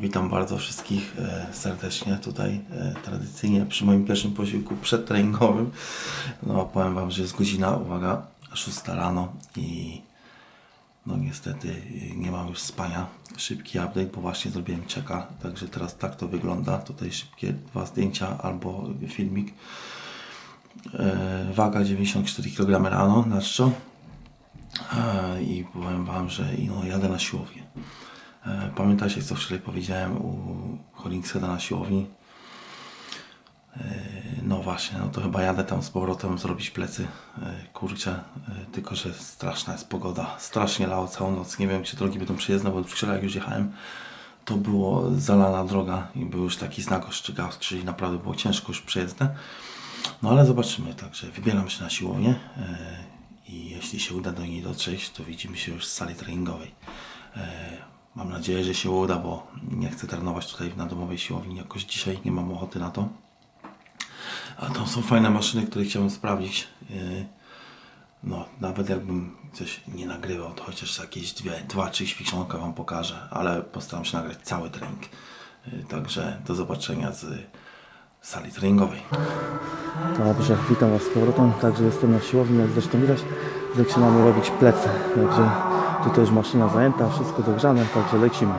Witam bardzo wszystkich e, serdecznie tutaj, e, tradycyjnie przy moim pierwszym posiłku przedtreningowym. No powiem Wam, że jest godzina, uwaga, 6 rano i no niestety y, nie mam już spania. Szybki update, bo właśnie zrobiłem czeka, także teraz tak to wygląda. Tutaj szybkie dwa zdjęcia albo filmik. E, waga 94 kg rano na czczo. E, I powiem Wam, że no, jadę na siłownię. E, Pamiętacie, co wczoraj powiedziałem u Hollingseda na siłowni? E, No właśnie, no to chyba jadę tam z powrotem zrobić plecy. E, Kurczę, tylko że straszna jest pogoda. Strasznie lało całą noc. Nie wiem, czy drogi będą przejezdne, bo wczoraj jak już jechałem, to było zalana droga i był już taki znak ostrzegawczy, czyli naprawdę było ciężko już przejezdne. No ale zobaczymy, także wybieram się na siłownię i jeśli się uda do niej dotrzeć, to widzimy się już z sali treningowej. Mam nadzieję, że się uda, bo nie chcę trenować tutaj na domowej siłowni jakoś dzisiaj, nie mam ochoty na to. A tam są fajne maszyny, które chciałem sprawdzić. Yy, No, nawet jakbym coś nie nagrywał, to chociaż jakieś dwie, dwa, trzy ćwiczonka Wam pokażę, ale postaram się nagrać cały trening. Yy, Także do zobaczenia z sali treningowej. Dobrze, witam Was z powrotem. Także jestem na siłowni, jak zresztą widać. Zaczynamy robić plecy. Także tutaj już maszyna zajęta, wszystko dogrzane, także lecimy.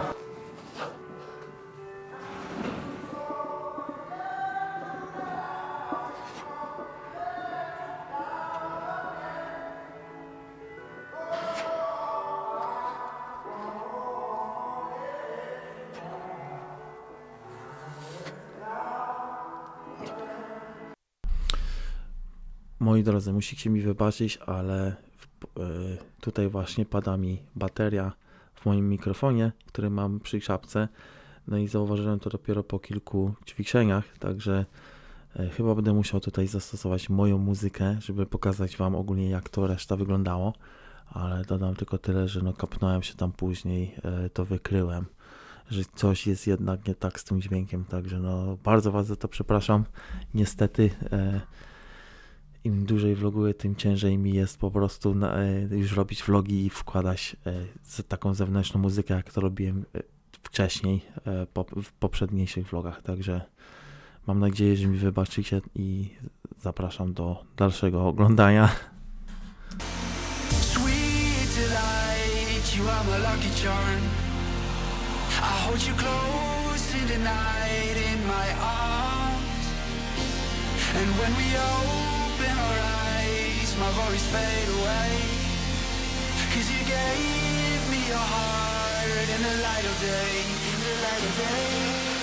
Moi drodzy, musicie mi wybaczyć, ale tutaj właśnie pada mi bateria w moim mikrofonie, który mam przy czapce. No i zauważyłem to dopiero po kilku ćwiczeniach, także e, chyba będę musiał tutaj zastosować moją muzykę, żeby pokazać Wam ogólnie jak to reszta wyglądało. Ale dodam tylko tyle, że no kapnąłem się tam później, e, to wykryłem, że coś jest jednak nie tak z tym dźwiękiem, także no bardzo Was za to przepraszam. Niestety e, im dłużej vloguję, tym ciężej mi jest po prostu na, e, już robić vlogi i wkładać e, taką zewnętrzną muzykę, jak to robiłem e, wcześniej, po, w poprzedniejszych vlogach. Także mam nadzieję, że mi wybaczycie i zapraszam do dalszego oglądania. You are my lucky charm. I hold you close in the night in my arms. And when we open our eyes, my worries fade away. Cause you gave me your heart in the light of day, in the light of day.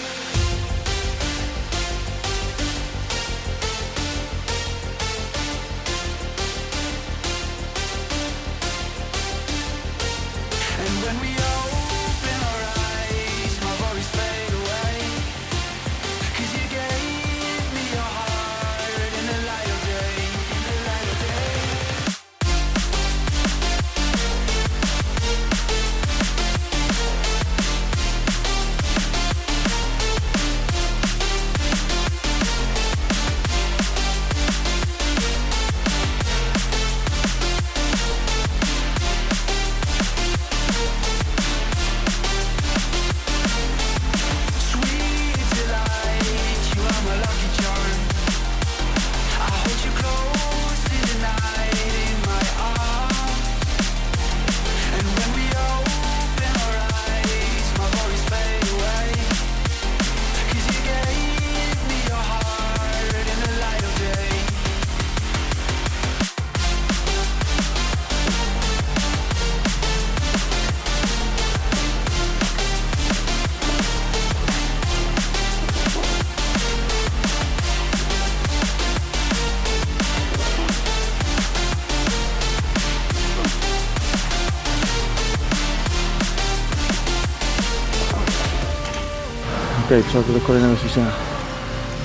Okej, przechodzę do kolejnego ćwiczenia.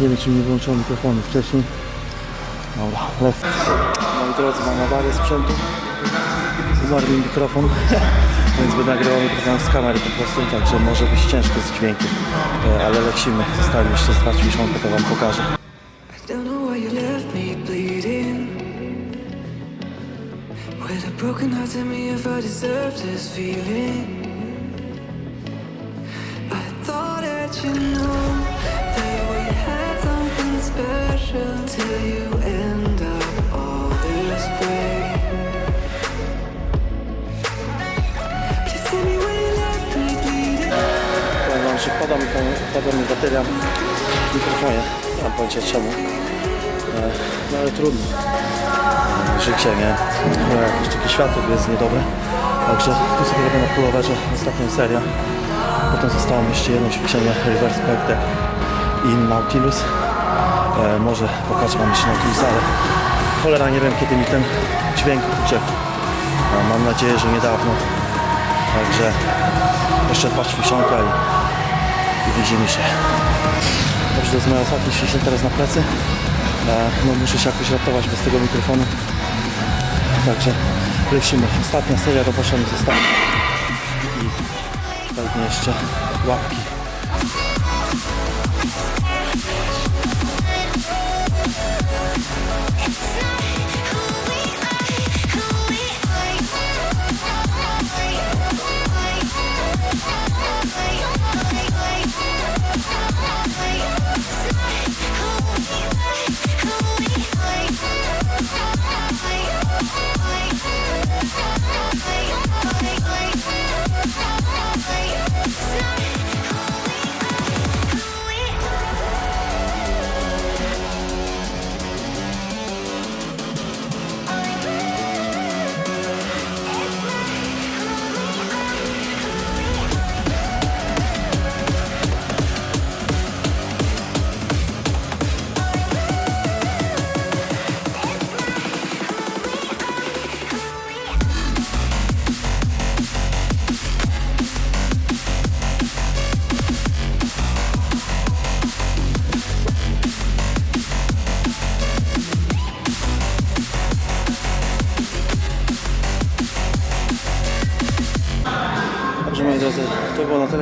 Nie wiem, czy mi wyłączyło mikrofony wcześniej. Dobra, lecę. Moi drodzy, mam awarię sprzętu. Umarł mi mikrofon, więc będę nagrywał mikrofon z kamery po prostu, także może być ciężko z dźwiękiem. E, Ale lecimy. Zostały mi jeszcze dwa ćwiczonka, to Wam pokażę. With a broken heart, tell me if I deserve this feeling. Powiem wam, że pada mi, pada mi w mikrofonie. Czemu. E, No ale trudno. E, Życie, nie? Jakieś takie światło jest niedobre. Także tu sobie robię na pulloverze ostatnią serię. Potem zostało mi jeszcze jedno ćwiczenie Reverse Pectec i Nautilus. E, może pokażę wam jeszcze Nautilus, ale cholera nie wiem kiedy mi ten dźwięk uciekł. E, mam nadzieję, że niedawno. Także jeszcze dwa ćwiczonka i, i widzimy się. Dobrze, to jest moje ostatnie ćwiczenie teraz na plecy. E, no muszę się jakoś ratować bez tego mikrofonu. Także lecimy. Ostatnia seria robocza mi została. Pewnie jeszcze łapki.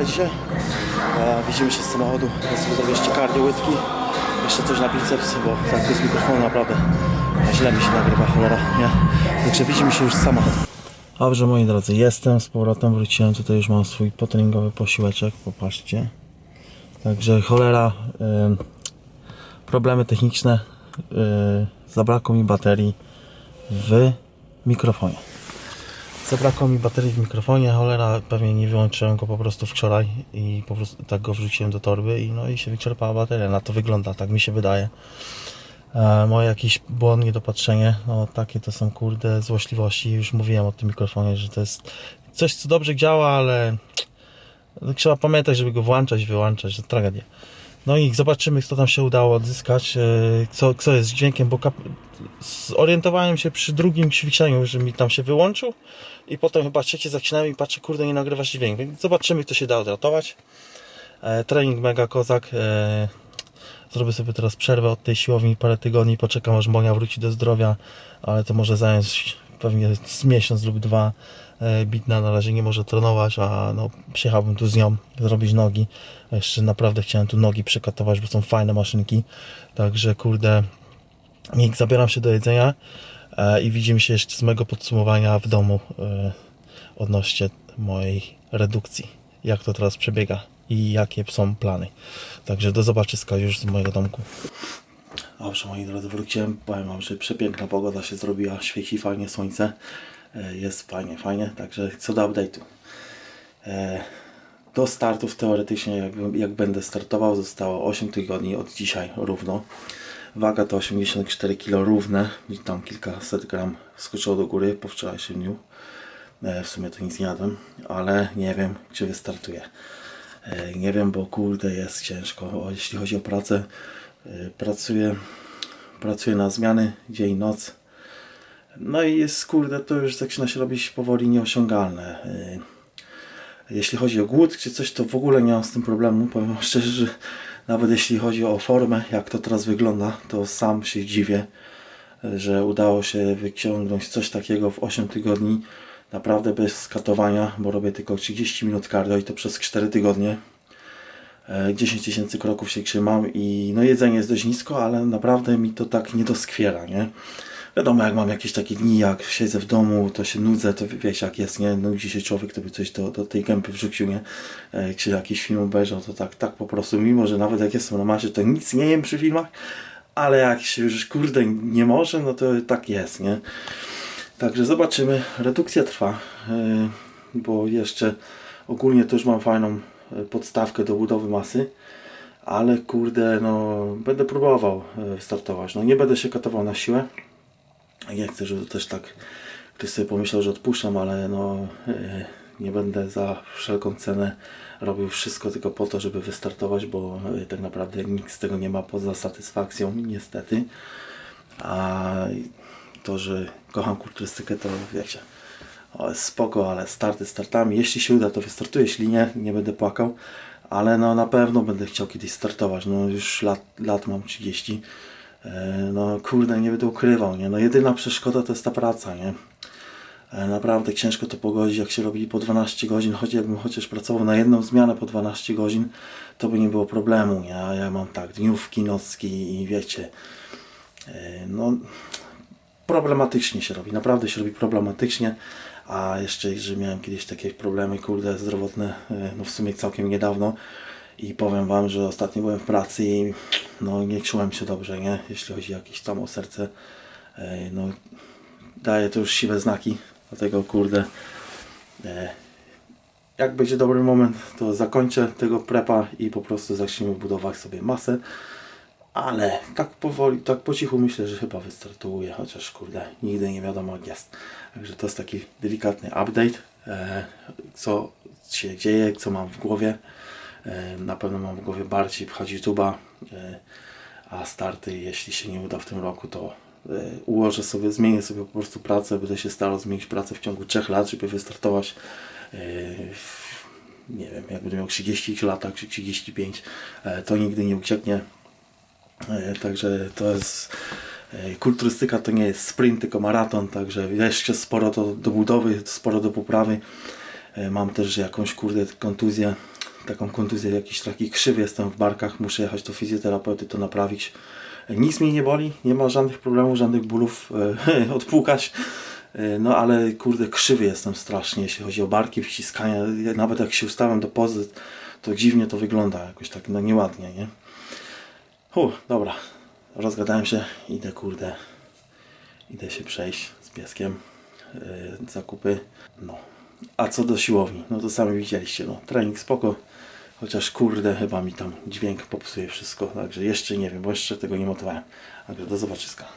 Tyle dzisiaj. E, widzimy się z samochodu. Ja sobie zrobię jeszcze cardio łydki. Jeszcze coś na biceps, bo tak bez mikrofonu naprawdę źle mi się nagrywa, cholera, nie? Także widzimy się już z samochodu. Dobrze moi drodzy, jestem z powrotem, wróciłem, tutaj już mam swój potreningowy posiłeczek, popatrzcie. Także cholera, ym, problemy techniczne, yy, zabrakło mi baterii w mikrofonie. Zabrakło mi baterii w mikrofonie, cholera, pewnie nie wyłączyłem go po prostu wczoraj i po prostu tak go wrzuciłem do torby i no i się wyczerpała bateria. Na to wygląda, tak mi się wydaje. E, moje jakieś błąd, niedopatrzenie, no takie to są kurde złośliwości. Już mówiłem o tym mikrofonie, że to jest coś, co dobrze działa, ale trzeba pamiętać, żeby go włączać, wyłączać, to tragedia. No i zobaczymy, co tam się udało odzyskać, e, co, co jest dźwiękiem, bo kap- zorientowałem się przy drugim ćwiczeniu, że mi tam się wyłączył i potem chyba trzecie zaczynałem i patrzę, kurde, nie nagrywasz dźwięk, więc zobaczymy, co się da odratować. E, trening mega kozak. E, zrobię sobie teraz przerwę od tej siłowni parę tygodni, poczekam aż Monia wróci do zdrowia, ale to może zająć pewnie z miesiąc lub dwa. E, Bitna na razie nie może trenować, a no, przyjechałbym tu z nią zrobić nogi. Jeszcze naprawdę chciałem tu nogi przekatować, bo są fajne maszynki. Także kurde, Nick, zabieram się do jedzenia e, i widzimy się jeszcze z mojego podsumowania w domu e, odnośnie mojej redukcji. Jak to teraz przebiega i jakie są plany. Także do zobaczyska już z mojego domku. Dobrze, moi drodzy, wróciłem. Powiem Wam, że przepiękna pogoda się zrobiła. Świeci fajnie słońce. E, Jest fajnie, fajnie. Także co do update'u. Do startów teoretycznie, jak, jak będę startował, zostało 8 tygodni od dzisiaj równo. Waga to 84 kg równe i tam kilkaset gram skoczyło do góry po wczorajszym dniu. E, W sumie to nic nie jadłem, ale nie wiem, czy wystartuję. E, Nie wiem, bo kurde jest ciężko. O, jeśli chodzi o pracę, e, pracuję, pracuję na zmiany dzień i noc. No i jest kurde, to już zaczyna się robić powoli nieosiągalne. Jeśli chodzi o głód czy coś, to w ogóle nie mam z tym problemu. Powiem szczerze, że nawet jeśli chodzi o formę, jak to teraz wygląda, to sam się dziwię, że udało się wyciągnąć coś takiego w 8 tygodni. Naprawdę bez skatowania, bo robię tylko 30 minut cardio i to przez 4 tygodnie. E, 10 tysięcy kroków się trzymam i no jedzenie jest dość nisko, ale naprawdę mi to tak nie doskwiera, nie? Wiadomo, jak mam jakieś takie dni, jak siedzę w domu, to się nudzę, to wiecie jak jest, nie? Nudzi się człowiek, to by coś do, do tej gęby wrzucił, nie? E, Jak się jakiś film obejrzał, to tak, tak po prostu, mimo że nawet jak jestem na masie, to nic nie jem przy filmach, ale jak się już, kurde, nie może, no to tak jest, nie? Także zobaczymy. Redukcja trwa, yy, bo jeszcze ogólnie to już mam fajną yy, podstawkę do budowy masy, ale kurde, no będę próbował startować. No nie będę się katował na siłę. Nie chcę, żeby też tak ktoś sobie pomyślał, że odpuszczam, ale no yy, nie będę za wszelką cenę robił wszystko tylko po to, żeby wystartować, bo yy, tak naprawdę nikt z tego nie ma poza satysfakcją, niestety. A to, że kocham kulturystykę, to wiecie, o, spoko, ale starty startami. Jeśli się uda, to wystartuję, jeśli nie, nie będę płakał, ale no na pewno będę chciał kiedyś startować. No już lat, lat mam 30. E, No kurde, nie będę ukrywał, nie? No jedyna przeszkoda to jest ta praca, nie? E, Naprawdę ciężko to pogodzić, jak się robi po 12 godzin, choć jakbym chociaż pracował na jedną zmianę po 12 godzin, to by nie było problemu, nie? A ja mam tak, dniówki, nocki i wiecie, e, no problematycznie się robi, naprawdę się robi problematycznie, a jeszcze, że miałem kiedyś takie problemy, kurde, zdrowotne, no w sumie całkiem niedawno i powiem Wam, że ostatnio byłem w pracy i no nie czułem się dobrze, nie, jeśli chodzi o jakieś tam o serce, e, no daje to już siwe znaki, dlatego kurde, e, jak będzie dobry moment, to zakończę tego prepa i po prostu zaczniemy budować sobie masę. Ale tak powoli, tak po cichu myślę, że chyba wystartuję, chociaż kurde, nigdy nie wiadomo jak jest. Także to jest taki delikatny update, e, co się dzieje, co mam w głowie. E, na pewno mam w głowie bardziej pchać YouTube'a, e, a starty, jeśli się nie uda w tym roku, to e, ułożę sobie, zmienię sobie po prostu pracę, będę się starał zmienić pracę w ciągu 3 lat, żeby wystartować w, nie wiem, jak będę miał 30 lat, czy 35, e, to nigdy nie ucieknie. Także to jest. Kulturystyka to nie jest sprint, tylko maraton, także jeszcze sporo to do budowy, sporo do poprawy. Mam też jakąś kurde kontuzję, taką kontuzję, jakiś taki krzywy jestem w barkach, muszę jechać do fizjoterapeuty to naprawić. Nic mnie nie boli, nie ma żadnych problemów, żadnych bólów e, odpłukać. E, No ale kurde krzywy jestem strasznie, jeśli chodzi o barki, wciskania. Nawet jak się ustawiam do pozy, to dziwnie to wygląda jakoś tak no nieładnie, nie? Hu, dobra. Rozgadałem się. Idę, kurde. Idę się przejść z pieskiem. Yy, zakupy. No. A co do siłowni? No to sami widzieliście. No. Trening spoko. Chociaż kurde, chyba mi tam dźwięk popsuje wszystko. Także jeszcze nie wiem, bo jeszcze tego nie montowałem. Także do zobaczyska.